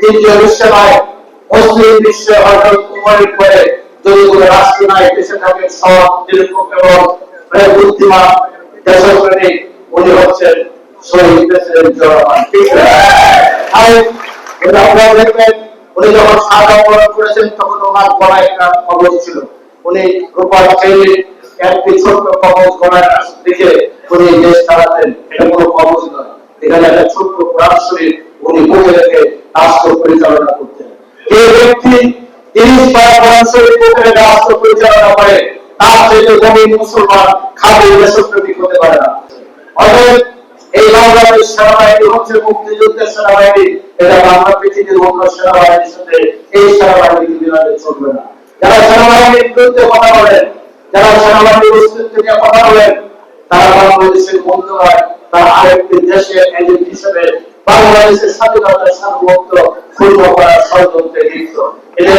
দ্বিতীয় বিশ্ব নয় মুসলিম বিশ্বে হয়তো উমরের পরে যদি কোনো রাষ্ট্র নাই দেশে থাকে, সৎ নিরপেক্ষ এবং মানে বুদ্ধিমান দেশপ্রেমিক, উনি হচ্ছেন উনি ছিল। ছোট্ট বাংলাদেশের স্বাধীনতার সার্বভৌমত্ব ক্ষুণ্ণ করার ষড়যন্ত্রে লিপ্ত। এদের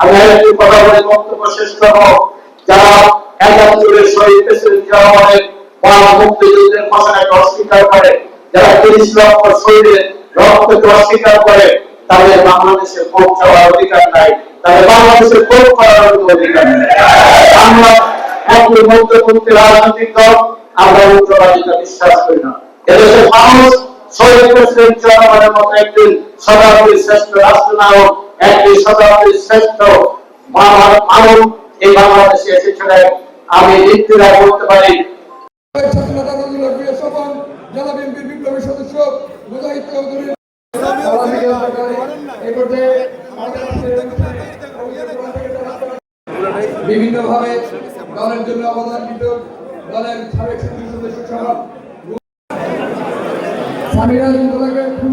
আমি আরেকটি কথা বলে বক্তব্য শেষ করব। যারা একাত্তরের শহীদ প্রেসিডেন্ট জিয়াউর বাংলা মুক্তিযুদ্ধের ঘোষণাকে অস্বীকার করে, যারা তিরিশ লক্ষ শহীদের একটি একটি শতাব্দীর শ্রেষ্ঠ মানব মানব এই বাংলাদেশে এসেছিলেন আমি নির্দিরা বলতে পারি সদস্য মুজাহিদ দলের জন্য অবদানকৃত দলের সাবেক সদস্য সহ দলকে খুন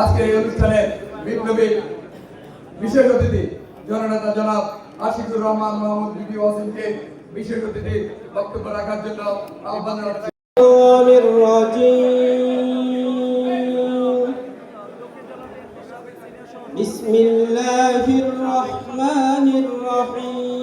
আজকের এই অনুষ্ঠানে বিপ্লবী বিশেষ অতিথি জননেতা জনাব আশিকুর রহমান মোহাম্মদ বিবি ওয়াসিমকে বিশেষ অতিথি বক্তব্য রাখার জন্য আহ্বান জানাচ্ছি الرجيم بسم الله الرحمن الرحيم